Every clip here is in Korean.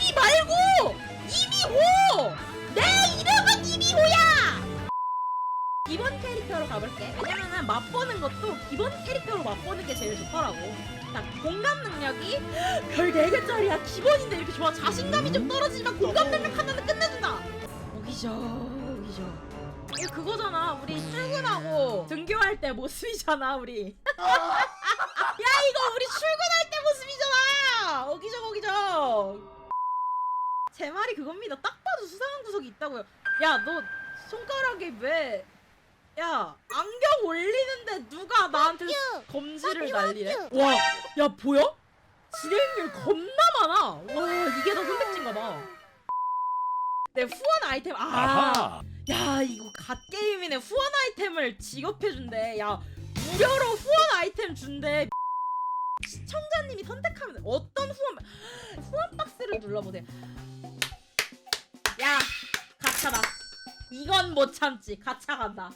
이미 말고! 이미호! 내 이름은 이미호야! 기본 캐릭터로 가볼게. 왜냐면은 맛보는 것도 기본 캐릭터로 맛보는 게 제일 좋더라고. 자 공감 능력이 별 4개짜리야. 기본인데 이렇게 좋아. 자신감이 좀 떨어지지만 공감 능력 하나는 끝내준다. 오기죠 오기죠. 이거 그거잖아. 우리 출근하고 등교할 때 모습이잖아 우리. 야 이거 우리 출근할 때 모습이잖아! 어기적 어기적 제 말이 그겁니다. 딱 봐도 수상한 구석이 있다고요. 야 너 손가락에 왜 야 안경 올리는데 누가 나한테 검지를 날리래 와야 보여? 진행률 겁나 많아. 와 이게 더 선택지인가 봐 내 후원 아이템. 아 아하. 야 이거 갓게임이네. 후원 아이템을 지급해준대. 야 무료로 후원 아이템 준대. 시청자님이 선택하면 돼. 어떤 후원 후원 박스를 눌러보세요 이건 못 참지 가차 간다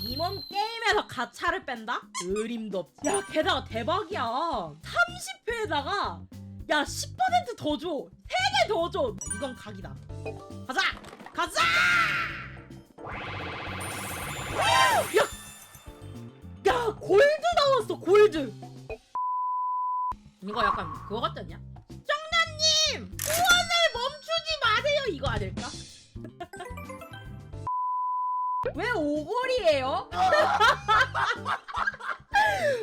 이몸 게임에서 가차를 뺀다? 의림도 없지 야 게다가 대박이야 30회에다가 야 10%더 줘! 3개 더 줘! 이건 각이다 가자! 가자! 야! 야 골드 나왔어 골드 이거 약간 그거 같지 않냐? 왜 오골이에요?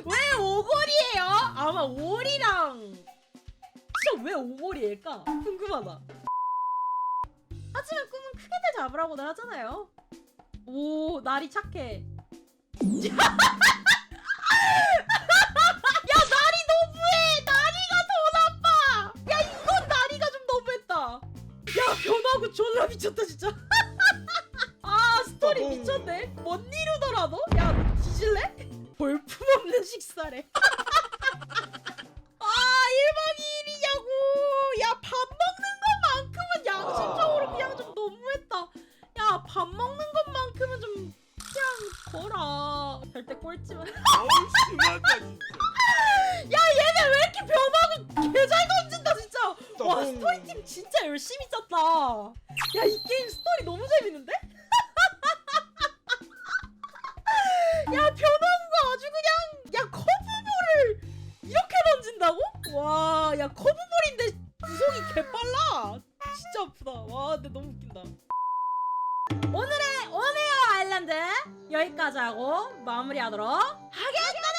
왜 오골이에요? 아마 오리랑. 진짜 왜 오골이일까? 궁금하다. 하지만 꿈은 크게들 잡으라고들 하잖아요. 오 나리 착해. 야 나리 너무해! 나리가 더 나빠! 야 이건 나리가 좀 너무했다. 야 변하고 졸라 미쳤다 진짜 아 스토리 미쳤네? 뭔 이루더라 너야 너 뒤질래? 볼품없는 식사래. 아 1박 2일이냐고. 야 밥 먹는 것만큼은 양심적으로 그냥 좀 너무했다. 야 밥 먹는 것만큼은 좀 그냥 거라 절대 꼴찌만. 어우 심하다 진짜. 야 얘네 왜 이렇게 변하고 개잘 던진다 진짜. 와 또. 스토리팀 진짜 열심히 짰다. 야 이 게임 스토리 너무 재밌는데? 야 커브볼인데 구속이 개빨라. 진짜 아프다. 와 근데 너무 웃긴다. 오늘의 온에어 아일랜드 여기까지 하고 마무리하도록 하겠다